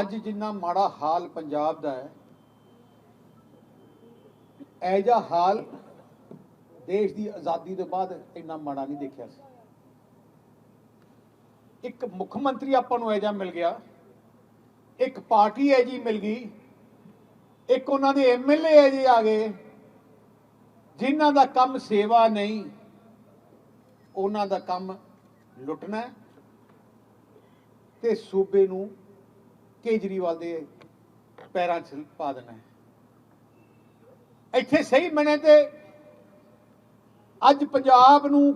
ਅੱਜ ਜਿੰਨਾ ਮਾੜਾ ਹਾਲ ਪੰਜਾਬ ਦਾ ਹੈ ਐਜਾ ਹਾਲ ਦੇਸ਼ ਦੀ ਆਜ਼ਾਦੀ ਤੋਂ ਬਾਅਦ ਇੰਨਾ ਮਾੜਾ ਨਹੀਂ ਦੇਖਿਆ ਸੀ। ਇੱਕ ਮੁੱਖ ਮੰਤਰੀ ਆਪਾਂ ਨੂੰ ਐਜਾ ਮਿਲ ਗਿਆ, ਇੱਕ ਪਾਰਟੀ ਐਜੀ ਮਿਲ ਗਈ, ਇੱਕ ਉਹਨਾਂ ਦੇ ਐਮਐਲਏ ਐਜੇ ਆ ਗਏ, ਜਿਨ੍ਹਾਂ ਦਾ ਕੰਮ ਸੇਵਾ ਨਹੀਂ, ਉਹਨਾਂ ਦਾ ਕੰਮ ਲੁੱਟਣਾ ਹੈ ਤੇ ਸੂਬੇ ਨੂੰ ਕੇਜਰੀਵਾਲ ਦੇ ਪੈਰਾਂ 'ਚ ਪਾ ਦੇਣਾ ਇੱਥੇ ਸਹੀ ਮਨੇ ਤੇ ਅੱਜ ਪੰਜਾਬ ਨੂੰ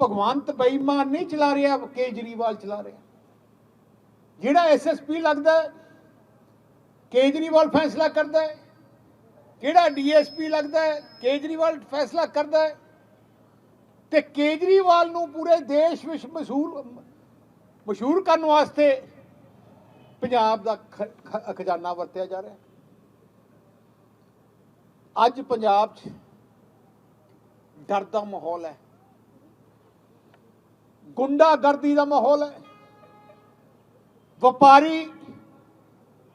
ਭਗਵੰਤ ਬੇਈਮਾਨ ਨਹੀਂ ਚਲਾ ਰਿਹਾ, ਕੇਜਰੀਵਾਲ ਚਲਾ ਰਿਹਾ। ਜਿਹੜਾ ਐਸਐਸਪੀ ਲੱਗਦਾ, ਕੇਜਰੀਵਾਲ ਫੈਸਲਾ ਕਰਦਾ ਹੈ। ਕਿਹੜਾ ਡੀਐਸਪੀ ਲੱਗਦਾ ਹੈ, ਕੇਜਰੀਵਾਲ ਫੈਸਲਾ ਕਰਦਾ ਹੈ। ਤੇ ਕੇਜਰੀਵਾਲ ਨੂੰ ਪੂਰੇ ਦੇਸ਼ ਵਿੱਚ ਮਸ਼ਹੂਰ ਮਸ਼ਹੂਰ ਕਰਨ ਵਾਸਤੇ ਪੰਜਾਬ ਦਾ ਖ- ਖਜ਼ਾਨਾ ਵਰਤਿਆ ਜਾ ਰਿਹਾ। ਅੱਜ ਪੰਜਾਬ 'ਚ ਡਰ ਦਾ ਮਾਹੌਲ ਹੈ। ਗੁੰਡਾਗਰਦੀ ਦਾ ਮਾਹੌਲ ਹੈ। ਵਪਾਰੀ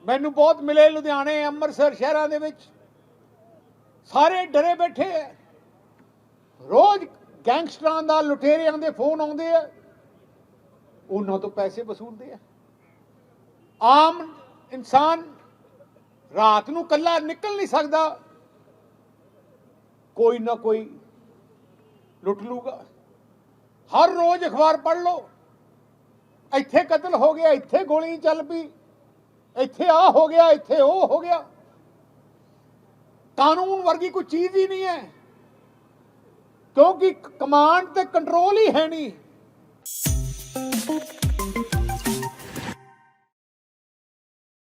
ਮੈਨੂੰ ਬਹੁਤ ਮਿਲੇ ਲੁਧਿਆਣੇ, ਅੰਮ੍ਰਿਤਸਰ ਸ਼ਹਿਰਾਂ ਦੇ ਵਿੱਚ। ਸਾਰੇ ਡਰੇ ਬੈਠੇ ਹੈ। ਰੋਜ਼ ਗੈਂਗਸਟਰਾਂ ਦਾ ਲੁਟੇਰਿਆਂ ਦੇ ਫੋਨ ਆਉਂਦੇ ਆ ਉਹਨਾਂ ਤੋਂ ਪੈਸੇ ਵਸੂਲਦੇ ਆ ਆਮ ਇਨਸਾਨ ਰਾਤ ਨੂੰ ਕੱਲਾ ਨਿਕਲ ਨਹੀਂ ਸਕਦਾ। ਕੋਈ ਨਾ ਕੋਈ ਲੁੱਟ ਲੂਗਾ। ਹਰ ਰੋਜ਼ ਅਖਬਾਰ ਪੜ੍ਹ ਲਓ। ਇੱਥੇ ਕਤਲ ਹੋ ਗਿਆ, ਇੱਥੇ ਗੋਲੀ ਚੱਲ ਪਈ, ਇੱਥੇ ਆ ਹੋ ਗਿਆ, ਇੱਥੇ ਉਹ ਹੋ ਗਿਆ। ਕਾਨੂੰਨ ਵਰਗੀ ਕੋਈ ਚੀਜ਼ ਹੀ ਨਹੀਂ ਹੈ। ਕਿਉਂਕਿ ਕਮਾਂਡ ਤੇ ਕੰਟਰੋਲ ਹੀ ਹੈ ਨਹੀਂ।